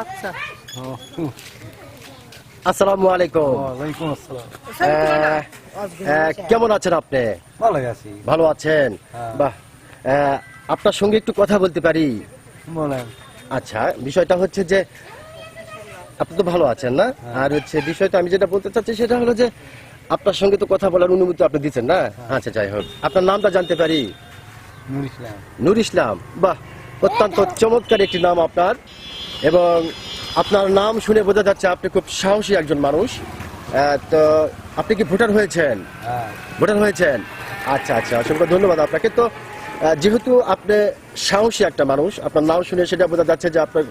আচ্ছা। আসসালামু আলাইকুম। ওয়ালাইকুম আসসালাম। কেমন আছেন আপনি? ভালো আছি। ভালো আছেন? হ্যাঁ। বাহ। আপনার সঙ্গে একটু কথা বলতে পারি? বলেন। আচ্ছা বিষয়টা হচ্ছে যে আপনি তো ভালো আছেন না? হ্যাঁ। আর হচ্ছে বিষয়টা আমি যেটা বলতে চাচ্ছি সেটা হলো যে আপনার সঙ্গে তো কথা বলার অনুমতি আপনি দিচ্ছেন না? হ্যাঁ। আচ্ছা যাই হোক। আপনার নামটা জানতে পারি? নুর ইসলাম। নূর ইসলাম। বাহ। অত্যন্ত চমৎকার একটি নাম আপনার। এবং আপনার নাম শুনে বোঝা যাচ্ছে আপনি খুব সাহসী একজন মানুষ। তো আপনি কি ভোটার হয়েছেন? হ্যাঁ। ভোটার হয়েছেন? আচ্ছা আচ্ছা অসংখ্য ধন্যবাদ আপনাকে। তো যেহেতু আপনি সাহসী একটা মানুষ আপনার নাম শুনে সেটা বোঝা যাচ্ছে যে আপনার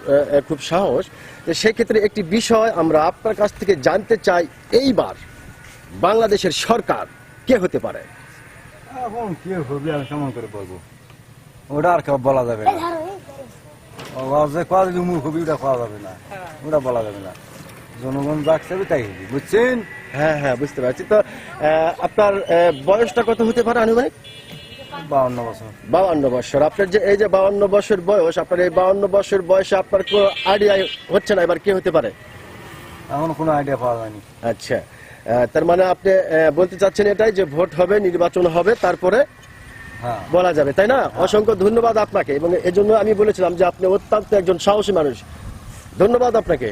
খুব সাহস। তো সেক্ষেত্রে একটি বিষয় আমরা আপনার কাছ থেকে জানতে চাই এইবার। বাংলাদেশের সরকার কে হতে পারে? এখন কি হবে আমি কেমন করে বলব? ওটা আর কেউ বলা যাবে না। যে কোয়া যদি মুখ হবে ওটা খাওয়া যাবে না। ওটা বলা যাবে না। জনগণ রাখছে তাই হবে বুঝছেন? হ্যাঁ হ্যাঁ বুঝতে পারছি। তো আপনার বয়সটা কত হতে পারে আনুমানিক? বাউন্ন বছর। বাউান্ন বছর। আপনার যে এই যে বাউান্ন বছর বয়স আপনার এই বাউান্ন বছর বয়সে আপনার কোনো আইডিয়া হচ্ছে না এবার কে হতে পারে? এখন কোনো আইডিয়া পাওয়া যায়নি। আচ্ছা। তার মানে আপনি বলতে চাচ্ছেন এটাই যে ভোট হবে নির্বাচন হবে তারপরে হ্যাঁ বলা যাবে তাই না? অসংখ্য ধন্যবাদ আপনাকে এবং এজন্য আমি বলেছিলাম যে আপনি অত্যন্ত একজন সাহসী মানুষ। ধন্যবাদ আপনাকে।